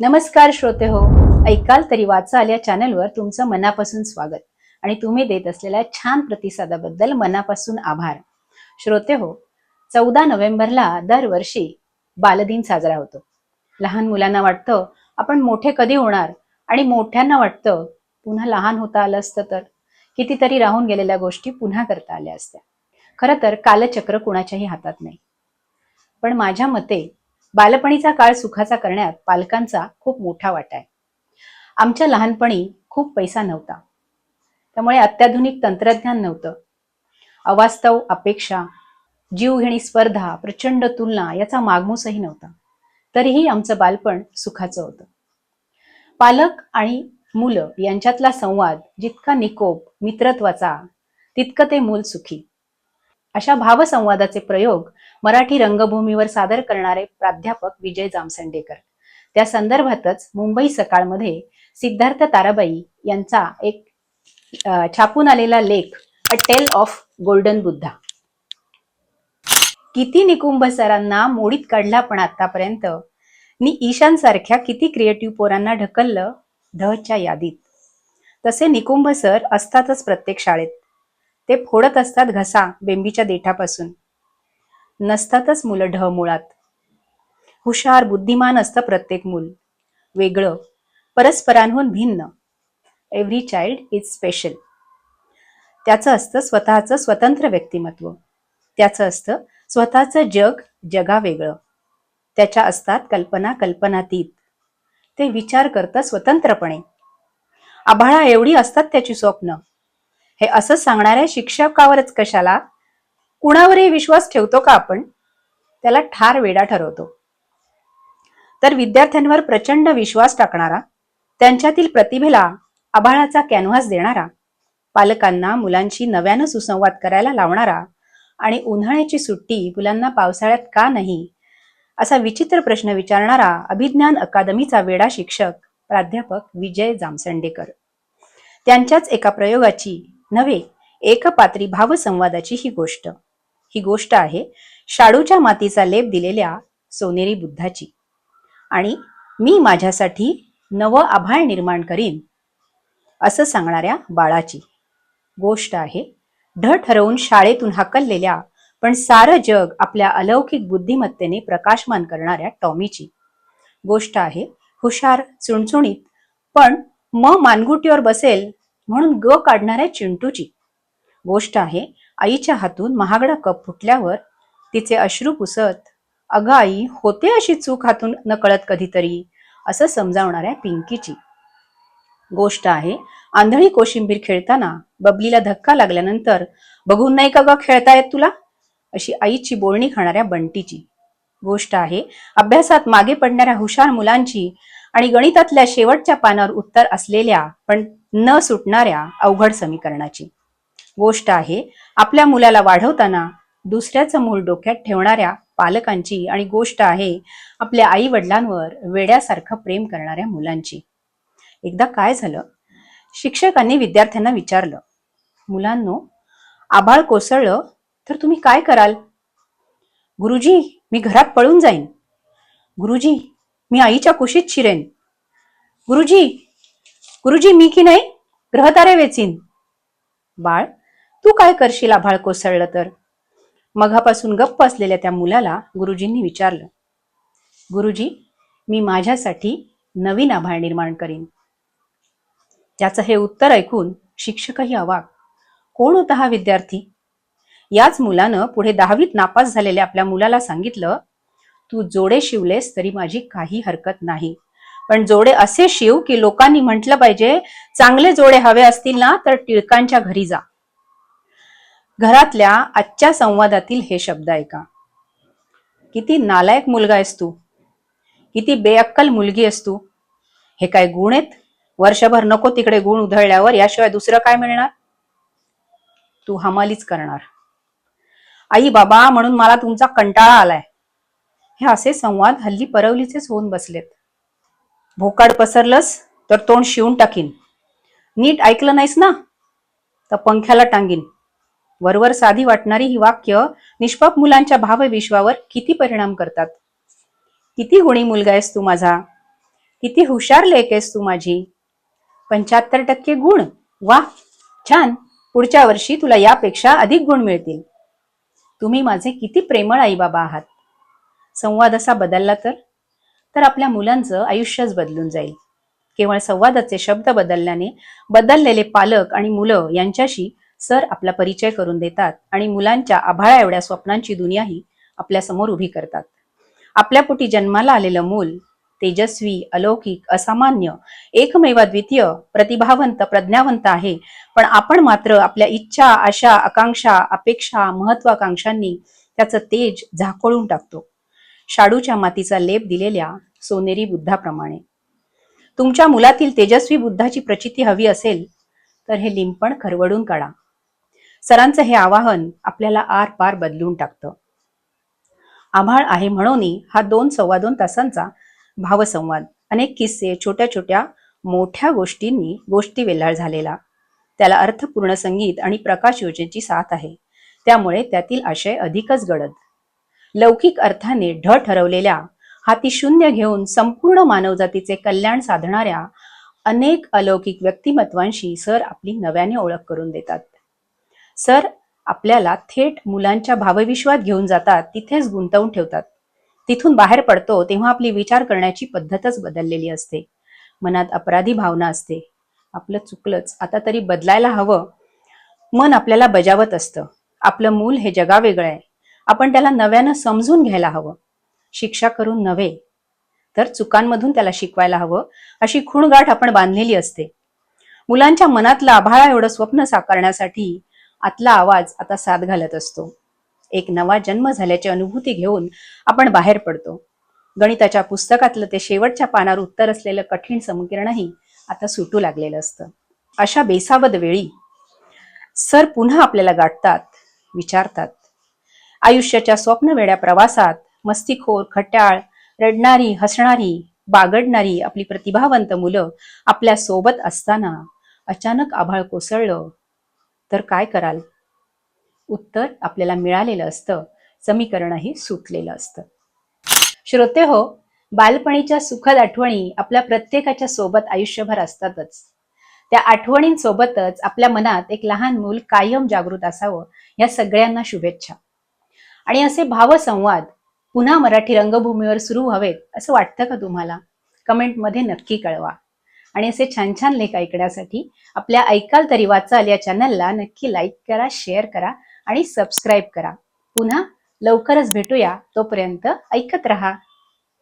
नमस्कार श्रोते हो ऐकाल तरी वाचाल या चॅनलवर तुमचं मनापासून स्वागत. आणि तुम्ही देत असलेल्या छान प्रतिसादाबद्दल मनापासून आभार. श्रोते हो चौदा नोव्हेंबरला दरवर्षी बालदिन साजरा होतो. लहान मुलांना वाटतं आपण मोठे कधी होणार? आणि मोठ्यांना वाटतं पुन्हा लहान होता आलं असतं तर? कितीतरी राहून गेलेल्या गोष्टी पुन्हा करता आल्या असत्या. खरं तर कालचक्र कुणाच्याही हातात नाही. पण माझ्या मते बालपणीचा काळ सुखाचा करण्यात पालकांचा खूप मोठा वाटा आहे. आमच्या लहानपणी खूप पैसा नव्हता. त्यामुळे अत्याधुनिक तंत्रज्ञान नव्हतं. अवास्तव अपेक्षा जीवघेणी स्पर्धा प्रचंड तुलना याचा मागमूसही नव्हता. तरीही आमचं बालपण सुखाचं होतं. पालक आणि मुलं यांच्यातला संवाद जितका निकोप मित्रत्वाचा तितकं ते मूल सुखी अशा भावसंवादाचे प्रयोग मराठी रंगभूमीवर सादर करणारे प्राध्यापक विजय जामसंडेकर. त्या संदर्भातच मुंबई सकाळमध्ये सिद्धार्थ ताराबाई यांचा एक छापून आलेला लेख a tale of golden Buddha किती निकुंभ सरांना मोडीत काढला पण आतापर्यंत मी ईशान सारख्या किती क्रिएटिव्ह पोरांना ढकललं ढच्या यादीत. तसे निकुंभ सर असतातच प्रत्येक शाळेत. ते फोडत असतात घसा बेंबीच्या देठापासून. नसतातच मुलं ढ मुळात. हुशार बुद्धिमान असतं प्रत्येक मूल. वेगळं परस्परांहून भिन्न. एव्हरी चाइल्ड इज स्पेशल त्याचं असतं स्वतःचं स्वतंत्र व्यक्तिमत्व. त्याचं असतं स्वतःचं जग जगा वेगळं. त्याच्या असतात कल्पना कल्पनातीत. ते विचार करतं स्वतंत्रपणे. आभाळा एवढी असतात त्याची स्वप्न. हे असं सांगणाऱ्या शिक्षकावरच कशाला? कुणावरही विश्वास ठेवतो का आपण? त्याला ठार वेडा ठरवतो. तर विद्यार्थ्यांवर प्रचंड विश्वास टाकणारा त्यांच्यातील प्रतिभेला आभाळाचा कॅनव्हास देणारा पालकांना मुलांशी नव्यानं सुसंवाद करायला लावणारा आणि उन्हाळ्याची सुट्टी मुलांना पावसाळ्यात का नाही? असा विचित्र प्रश्न विचारणारा अभिज्ञान अकादमीचा वेडा शिक्षक प्राध्यापक विजय जामसंडेकर. त्यांच्याच एका प्रयोगाची नव्हे एकपात्री भावसंवादाची ही गोष्ट. ही गोष्ट आहे. शाडूच्या मातीचा लेप दिलेल्या सोनेरी बुद्धाची. आणि मी माझ्यासाठी नवं आभाळ निर्माण करीन असं सांगणाऱ्या बाळाची. गोष्ट आहे ढ ठरवून शाळेतून हाकललेल्या पण सारं जग आपल्या अलौकिक बुद्धिमत्तेने प्रकाशमान करणाऱ्या टॉमीची. गोष्ट आहे हुशार चुणचुणीत पण म मानगुटीवर बसेल म्हणून ग काढणाऱ्या चिंटूची. गोष्ट आहे आईच्या हातून महागडा कप फुटल्यावर तिचे अश्रू पुसत अगं आई होते अशी चूक हातून नकळत कधीतरी? असं समजावणाऱ्या पिंकीची. गोष्ट आहे आंधळी कोशिंबीर खेळताना बबलीला धक्का लागल्यानंतर बघून नाही का ग खेळता येत तुला? अशी आईची बोलणी खाणाऱ्या बंटीची. गोष्ट आहे अभ्यासात मागे पडणाऱ्या हुशार मुलांची आणि गणितातल्या शेवटच्या पानावर उत्तर असलेल्या पण न सुटणाऱ्या अवघड समीकरणाची. गोष्ट आहे. आपल्या मुलाला वाढवताना दुसऱ्याचं मूल डोक्यात ठेवणाऱ्या पालकांची आणि गोष्ट आहे आपल्या आई वडिलांवर वेड्यासारखं प्रेम करणाऱ्या मुलांची. एकदा काय झालं? शिक्षकांनी विद्यार्थ्यांना विचारलं मुलांनो आभाळ कोसळलं तर तुम्ही काय कराल? गुरुजी मी घरात पळून जाईन. गुरुजी मी आईच्या कुशीत शिरेन. गुरुजी गुरुजी मी की नाही? ग्रहतारे वेचीन. बाळ तू काय करशील आभाळ कोसळलं तर? मघापासून गप्प असलेल्या त्या मुलाला गुरुजींनी विचारलं गुरुजी मी माझ्यासाठी नवीन आभाळ निर्माण करीन. त्याचं हे उत्तर ऐकून शिक्षकही अवाक. कोण होता हा विद्यार्थी? याच मुलानं पुढे दहावीत नापास झालेल्या आपल्या मुलाला सांगितलं तू जोडे शिवलेस तरी माझी काही हरकत नाही. पण जोडे असे शिव की लोकांनी म्हटलं पाहिजे चांगले जोडे हवे असतील ना तर टिळकांच्या घरी जा. घरातल्या आजच्या संवादातील हे शब्द ऐका. किती नालायक मुलगा आहेस तू. किती बेअक्कल मुलगी आहेस तू. हे काय गुण आहेत? वर्षभर नको तिकडे गुण उधळल्यावर याशिवाय दुसरं काय मिळणार? तू हमालीच करणार. आई बाबा म्हणून मला तुमचा कंटाळा आलाय. हे असे संवाद हल्ली परवलीचेच होऊन बसलेत. भोकाड पसरलंस तर तोंड शिवून टाकीन. नीट ऐकलं नाहीस ना? तर पंख्याला टांगीन. वरवर साधी वाटणारी ही वाक्य निष्पाप मुलांच्या भावविश्वावर किती परिणाम करतात? किती गुणी मुलगा आहेस तू माझा? किती हुशार लेख आहेस तू माझी? पंच्याहत्तर टक्के गुण. वा छान. पुढच्या वर्षी तुला यापेक्षा अधिक गुण मिळतील. तुम्ही माझे किती प्रेमळ आई बाबा आहात. संवाद असा बदलला तर? तर आपल्या मुलांचं आयुष्यच बदलून जाईल. केवळ संवादाचे शब्द बदलल्याने बदललेले पालक आणि मुलं यांच्याशी सर आपला परिचय करून देतात आणि मुलांच्या आभाळा एवढ्या स्वप्नांची दुनियाही आपल्यासमोर उभी करतात. आपल्या पोटी जन्माला आलेलं मूल तेजस्वी अलौकिक असामान्य एकमेव द्वितीय प्रतिभावंत प्रज्ञावंत आहे. पण आपण मात्र आपल्या इच्छा आशा आकांक्षा अपेक्षा महत्वाकांक्षांनी त्याचं तेज झाकोळून टाकतो. शाडूच्या मातीचा लेप दिलेल्या सोनेरी बुद्धाप्रमाणे. तुमच्या मुलातील तेजस्वी बुद्धाची प्रचिती हवी असेल तर हे लिंपण खरवडून काढा. सरांचं हे आवाहन आपल्याला आर पार बदलून टाकतं. आभाळ आहे म्हणून हा दोन सव्वा दोन तासांचा भावसंवाद. अनेक किस्से छोट्या छोट्या मोठ्या गोष्टींनी गोष्टी वेल्हाळ झालेला. त्याला अर्थपूर्ण संगीत आणि प्रकाश योजनेची साथ आहे. त्यामुळे त्यातील आशय अधिकच गडद. लौकिक अर्थाने ढ ठरवलेल्या हाती शून्य घेऊन संपूर्ण मानवजातीचे कल्याण साधणाऱ्या अनेक अलौकिक व्यक्तिमत्वांशी सर आपली नव्याने ओळख करून देतात. सर आपल्याला थेट मुलांच्या भावविश्वात घेऊन जातात तिथेच गुंतवून ठेवतात. तिथून बाहेर पडतो तेव्हा आपली विचार करण्याची पद्धतच बदललेली असते. मनात अपराधी भावना असते. आपलं चुकलंच आता तरी बदलायला हवं. मन आपल्याला बजावत असतं. आपलं मूल हे जगावेगळं आहे. आपण त्याला नव्यानं समजून घ्यायला हवं. शिक्षा करून नव्हे तर चुकांमधून त्याला शिकवायला हवं अशी खूणगाठ आपण बांधलेली असते. मुलांच्या मनातलं आभाळा एवढं स्वप्न साकारण्यासाठी आतला आवाज आता साथ घालत असतो. एक नवा जन्म झाल्याची अनुभूती घेऊन आपण बाहेर पडतो. गणिताच्या पुस्तकातलं ते शेवटच्या पानावर उत्तर असलेलं कठीण समीकरणही आता सुटू लागलेलं असतं. अशा बेसावद वेळी सर पुन्हा आपल्याला गाठतात विचारतात. आयुष्याच्या स्वप्नवेड्या प्रवासात मस्तीखोर खट्याळ रडणारी हसणारी बागडणारी आपली प्रतिभावंत मुलं आपल्यासोबत असताना अचानक आभाळ कोसळलं तर काय कराल? उत्तर आपल्याला मिळालेलं असतं. समीकरणही सुटलेलं असतं. श्रोते हो बालपणीच्या सुखद आठवणी आपल्या प्रत्येकाच्या सोबत आयुष्यभर असतातच. त्या आठवणींसोबतच आपल्या मनात एक लहान मूल कायम जागृत असावं या सगळ्यांना शुभेच्छा. आणि असे भावसंवाद पुन्हा मराठी रंगभूमीवर सुरू व्हावेत असं वाटतं का तुम्हाला? कमेंटमध्ये नक्की कळवा. आणि असे छान छान लेख ऐकण्यासाठी आपल्या ऐकाल तरी वाचाल या चॅनलला नक्की लाईक करा शेअर करा आणि सबस्क्राईब करा. पुन्हा लवकरच भेटूया. तोपर्यंत ऐकत रहा.